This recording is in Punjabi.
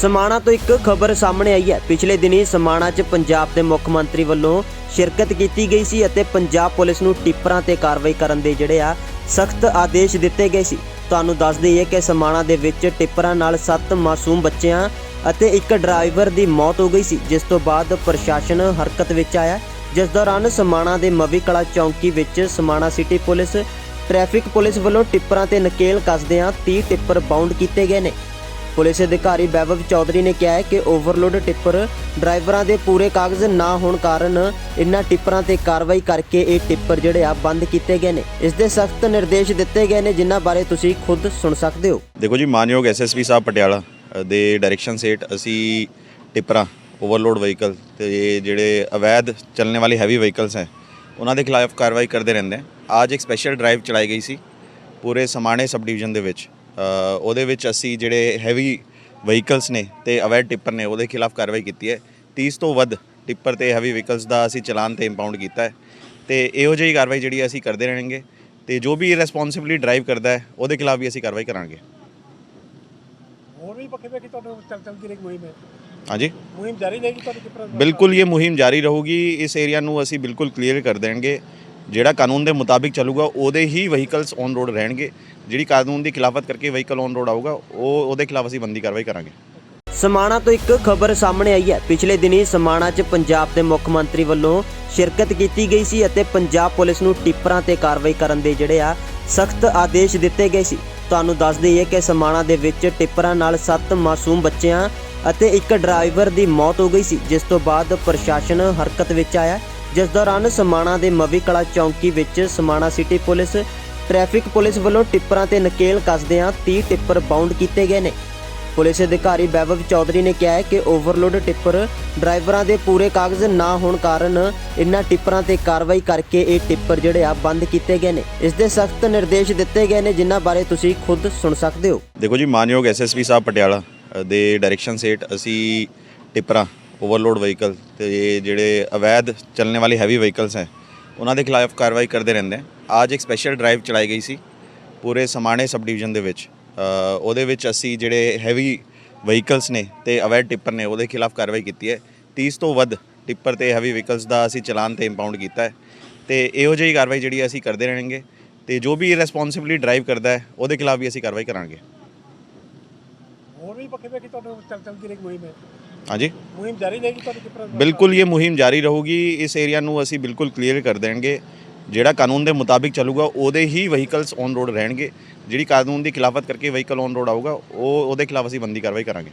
ਸਮਾਣਾ ਤੋਂ ਇੱਕ ਖਬਰ ਸਾਹਮਣੇ ਆਈ ਹੈ। ਪਿਛਲੇ ਦਿਨੀ ਸਮਾਣਾ 'ਚ ਪੰਜਾਬ ਦੇ ਮੁੱਖ ਮੰਤਰੀ ਵੱਲੋਂ ਸ਼ਿਰਕਤ ਕੀਤੀ ਗਈ ਸੀ ਅਤੇ ਪੰਜਾਬ ਪੁਲਿਸ ਨੂੰ ਟਿੱਪਰਾਂ ਤੇ ਕਾਰਵਾਈ ਕਰਨ ਦੇ ਜਿਹੜੇ ਆ ਸਖਤ ਆਦੇਸ਼ ਦਿੱਤੇ ਗਏ ਸੀ। ਤੁਹਾਨੂੰ ਦੱਸ ਦਈਏ ਕਿ ਸਮਾਣਾ ਦੇ ਵਿੱਚ ਟਿੱਪਰਾਂ ਨਾਲ 7 ਮਾਸੂਮ ਬੱਚਿਆਂ ਅਤੇ ਇੱਕ ਡਰਾਈਵਰ ਦੀ ਮੌਤ ਹੋ ਗਈ ਸੀ, ਜਿਸ ਤੋਂ ਬਾਅਦ ਪ੍ਰਸ਼ਾਸਨ ਹਰਕਤ ਵਿੱਚ ਆਇਆ। ਜਿਸ ਦੌਰਾਨ ਸਮਾਣਾ ਦੇ ਮਵੀ ਕਲਾ ਚੌਂਕੀ ਵਿੱਚ Samana city police, traffic police ਵੱਲੋਂ ਟਿੱਪਰਾਂ ਤੇ ਨਕੇਲ ਕੱਸਦਿਆਂ 30 ਟਿੱਪਰ ਬਾਉਂਡ ਕੀਤੇ ਗਏ ਨੇ। ਪੁਲਿਸ ਅਧਿਕਾਰੀ ਵੈਭਵ ਚੌਧਰੀ ਨੇ ਕਿਹਾ ਹੈ ਕਿ ਓਵਰਲੋਡ ਟਿੱਪਰ ਡਰਾਈਵਰਾਂ ਦੇ ਪੂਰੇ ਕਾਗਜ਼ ਨਾ ਹੋਣ ਕਾਰਨ ਇਨ੍ਹਾਂ ਟਿੱਪਰਾਂ ਤੇ ਕਾਰਵਾਈ ਕਰਕੇ ਇਹ ਟਿੱਪਰ ਜਿਹੜੇ ਆ ਬੰਦ ਕੀਤੇ ਗਏ ਨੇ। ਇਸ ਦੇ ਸਖਤ ਨਿਰਦੇਸ਼ ਦਿੱਤੇ ਗਏ ਨੇ, ਜਿਨ੍ਹਾਂ ਬਾਰੇ ਤੁਸੀਂ ਖੁਦ ਸੁਣ ਸਕਦੇ ਹੋ। ਦੇਖੋ ਜੀ, ਮਾਨਯੋਗ ਐਸਐਸਪੀ ਸਾਹਿਬ ਪਟਿਆਲਾ ਦੇ ਡਾਇਰੈਕਸ਼ਨ ਸੇਟ ਅਸੀਂ ਟਿੱਪਰਾਂ, ਓਵਰਲੋਡ ਵਹੀਕਲ ਤੇ ਜਿਹੜੇ ਅਵੈਧ ਚੱਲਣੇ ਵਾਲੇ ਹੈਵੀ ਵਹੀਕਲਸ ਹੈ, ਉਹਨਾਂ ਦੇ ਖਿਲਾਫ ਕਾਰਵਾਈ ਕਰਦੇ ਰਹਿੰਦੇ ਹਾਂ। ਅੱਜ ਇੱਕ ਸਪੈਸ਼ਲ ਡਰਾਈਵ ਚਲਾਈ ਗਈ ਸੀ, ਪੂਰੇ ਸਮਾਣੇ ਸਬ ਡਿਵੀਜ਼ਨ ਦੇ ਵਿੱਚ। ਉਹਦੇ ਵਿੱਚ ਅਸੀਂ ਜਿਹੜੇ ਹੈਵੀ ਵਹੀਕਲਸ ਨੇ ਤੇ ਅਵੈਧ ਟਿੱਪਰ ਨੇ ਉਹਦੇ ਖਿਲਾਫ ਕਾਰਵਾਈ ਕੀਤੀ ਹੈ। 30 ਤੋਂ ਵੱਧ ਟਿੱਪਰ ਤੇ ਹੈਵੀ ਵਹੀਕਲਸ ਦਾ ਅਸੀਂ ਚਲਾਨ ਤੇ ਇੰਪਾਊਂਡ ਕੀਤਾ ਹੈ। ਤੇ ਇਹੋ ਜਿਹੀ ਕਾਰਵਾਈ ਜਿਹੜੀ ਅਸੀਂ ਕਰਦੇ ਰਹਿਣਗੇ। ਤੇ ਜੋ ਵੀ ਇਰਰਿਸਪੌਂਸਿਬਲੀ ਡਰਾਈਵ ਕਰਦਾ ਹੈ ਉਹਦੇ ਖਿਲਾਫ ਵੀ ਅਸੀਂ ਕਾਰਵਾਈ ਕਰਾਂਗੇ। ਹੋਰ ਵੀ ਪੱਖੇ ਵੇਖੀ ਤੁਹਾਨੂੰ ਚੱਲ ਚੱਲ ਕੇ ਇੱਕ ਮੁਹਿੰਮ ਹੈ ਹਾਂਜੀ? ਮੁਹਿੰਮ ਜਾਰੀ ਰਹੇਗੀ ਤੁਹਾਡੀ ਬਿਲਕੁਲ ਇਹ ਮੁਹਿੰਮ ਜਾਰੀ ਰਹੂਗੀ। ਇਸ ਏਰੀਆ ਨੂੰ ਅਸੀਂ ਬਿਲਕੁਲ ਕਲੀਅਰ ਕਰ ਦੇਣਗੇ। ਜਿਹੜਾ ਕਾਨੂੰਨ ਦੇ ਮੁਤਾਬਿਕ ਚੱਲੂਗਾ, ਉਹਦੇ ਹੀ ਵਹੀਕਲਸ ਔਨ ਰੋਡ ਰਹਿਣਗੇ। ਜਿਹੜੀ ਕਾਨੂੰਨ ਦੀ ਖਿਲਾਫਤ ਕਰਕੇ ਵਹੀਕਲ ਔਨ ਰੋਡ ਆਊਗਾ, ਉਹ, ਉਹਦੇ ਖਿਲਾਫ ਅਸੀਂ ਬੰਦੀ ਕਾਰਵਾਈ ਕਰਾਂਗੇ। ਸਮਾਣਾ ਤੋਂ ਇੱਕ ਖਬਰ ਸਾਹਮਣੇ ਆਈ ਹੈ। ਪਿਛਲੇ ਦਿਨੀ ਸਮਾਣਾ 'ਚ ਪੰਜਾਬ ਦੇ ਮੁੱਖ ਮੰਤਰੀ ਵੱਲੋਂ ਸ਼ਿਰਕਤ ਕੀਤੀ ਗਈ ਸੀ ਅਤੇ ਪੰਜਾਬ ਪੁਲਿਸ ਨੂੰ ਟਿੱਪਰਾਂ ਤੇ ਕਾਰਵਾਈ ਕਰਨ ਦੇ ਜਿਹੜੇ ਆ, ਸਖਤ ਆਦੇਸ਼ ਦਿੱਤੇ ਗਏ ਸੀ। ਤੁਹਾਨੂੰ ਦੱਸ ਦਈਏ ਕਿ ਸਮਾਣਾ ਦੇ ਵਿੱਚ ਟਿੱਪਰਾਂ ਨਾਲ 7 ਮਾਸੂਮ ਬੱਚਿਆਂ ਅਤੇ ਇੱਕ ਡਰਾਈਵਰ ਦੀ ਮੌਤ ਹੋ ਗਈ ਸੀ, ਜਿਸ ਤੋਂ ਬਾਅਦ ਪ੍ਰਸ਼ਾਸਨ ਹਰਕਤ ਵਿੱਚ ਆਇਆ। ਜਿਸ ਦੌਰਾਨ ਸਮਾਣਾ ਦੇ ਮਵੀ ਕਲਾ ਚੌਂਕੀ ਵਿੱਚ Samana city police, traffic police ਵੱਲੋਂ ਟਿੱਪਰਾਂ ਤੇ ਨਕੇਲ ਕੱਸਦਿਆਂ 30 ਟਿੱਪਰ ਬਾਉਂਡ ਕੀਤੇ ਗਏ ਨੇ। ਪੁਲਿਸ ਅਧਿਕਾਰੀ ਵੈਭਵ ਚੌਧਰੀ ਨੇ ਕਿਹਾ ਹੈ ਕਿ ਓਵਰਲੋਡ ਟਿੱਪਰ ਡਰਾਈਵਰਾਂ ਦੇ ਪੂਰੇ ਕਾਗਜ਼ ਨਾ ਹੋਣ ਕਾਰਨ ਇਨ੍ਹਾਂ ਟਿੱਪਰਾਂ ਤੇ ਕਾਰਵਾਈ ਕਰਕੇ ਇਹ ਟਿੱਪਰ ਜਿਹੜੇ ਆ ਬੰਦ ਕੀਤੇ ਗਏ ਨੇ। ਇਸ ਦੇ ਸਖਤ ਨਿਰਦੇਸ਼ ਦਿੱਤੇ ਗਏ ਨੇ, ਜਿਨ੍ਹਾਂ ਬਾਰੇ ਤੁਸੀਂ ਖੁਦ ਸੁਣ ਸਕਦੇ ਹੋ। ਦੇਖੋ ਜੀ, ਮਾਨਯੋਗ ਐਸਐਸਪੀ ਸਾਹਿਬ ਪਟਿਆਲਾ ਦੇ ਡਾਇਰੈਕਸ਼ਨ ਸੇਟ ਅਸੀਂ ਟਿੱਪਰਾਂ ਓਵਰਲੋਡ ਵਹੀਕਲ ਤੇ ਜਿਹੜੇ ਅਵੈਧ ਚੱਲਣੇ ਵਾਲੇ ਹੈਵੀ ਵਹੀਕਲਸ ਹੈ, ਉਹਨਾਂ ਦੇ ਖਿਲਾਫ ਕਾਰਵਾਈ ਕਰਦੇ ਰਹਿੰਦੇ ਆ ਅੱਜ ਇੱਕ ਸਪੈਸ਼ਲ ਡਰਾਈਵ ਚਲਾਈ ਗਈ ਸੀ, ਪੂਰੇ ਸਮਾਣੇ ਸਬ ਡਿਵੀਜ਼ਨ ਦੇ ਵਿੱਚ। ਉਹਦੇ ਵਿੱਚ ਅਸੀਂ ਜਿਹੜੇ ਹੈਵੀ ਵਹੀਕਲਸ ਨੇ ਤੇ ਅਵੈਧ ਟਿੱਪਰ ਨੇ, ਉਹਦੇ ਖਿਲਾਫ ਕਾਰਵਾਈ ਕੀਤੀ ਹੈ। 30 ਤੋਂ ਵੱਧ ਟਿੱਪਰ ਤੇ ਹੈਵੀ ਵਹੀਕਲਸ ਦਾ ਅਸੀਂ ਚਲਾਨ ਤੇ ਇੰਪਾਊਂਡ ਕੀਤਾ ਹੈ। ਤੇ ਇਹੋ ਜਿਹੀ ਕਾਰਵਾਈ ਜਿਹੜੀ ਅਸੀਂ ਕਰਦੇ ਰਹਿਣਗੇ। ਤੇ ਜੋ ਵੀ ਇਰਰਿਸਪੌਂਸਿਬਲੀ ਡਰਾਈਵ ਕਰਦਾ ਹੈ, ਉਹਦੇ ਖਿਲਾਫ ਵੀ ਅਸੀਂ ਕਾਰਵਾਈ ਕਰਾਂਗੇ। ਹੋਰ ਵੀ ਪੱਖੇ ਤੁਹਾਨੂੰ ਚੱਲ ਮੁਹਿੰਮ ਹੈ ਹਾਂਜੀ? ਮੁਹਿੰਮ ਜਾਰੀ ਰਹੇਗੀ ਤੁਹਾਡੀ ਕਿਪਰਾ ਬਿਲਕੁਲ ਇਹ ਮੁਹਿੰਮ ਜਾਰੀ ਰਹੂਗੀ। ਇਸ ਏਰੀਆ ਨੂੰ ਅਸੀਂ ਬਿਲਕੁਲ ਕਲੀਅਰ ਕਰ ਦੇਣਗੇ। ਜਿਹੜਾ ਕਾਨੂੰਨ ਦੇ ਮੁਤਾਬਿਕ ਚੱਲੂਗਾ ਉਹਦੇ ਹੀ ਵਹੀਕਲਸ ਔਨ ਰੋਡ ਰਹਿਣਗੇ। ਜਿਹੜੀ ਕਾਨੂੰਨ ਦੀ ਖਿਲਾਫਤ ਕਰਕੇ ਵਹੀਕਲ ਔਨ ਰੋਡ ਆਊਗਾ ਉਹ ਉਹਦੇ ਖਿਲਾਫ ਅਸੀਂ ਬੰਦੀ ਕਾਰਵਾਈ ਕਰਾਂਗੇ।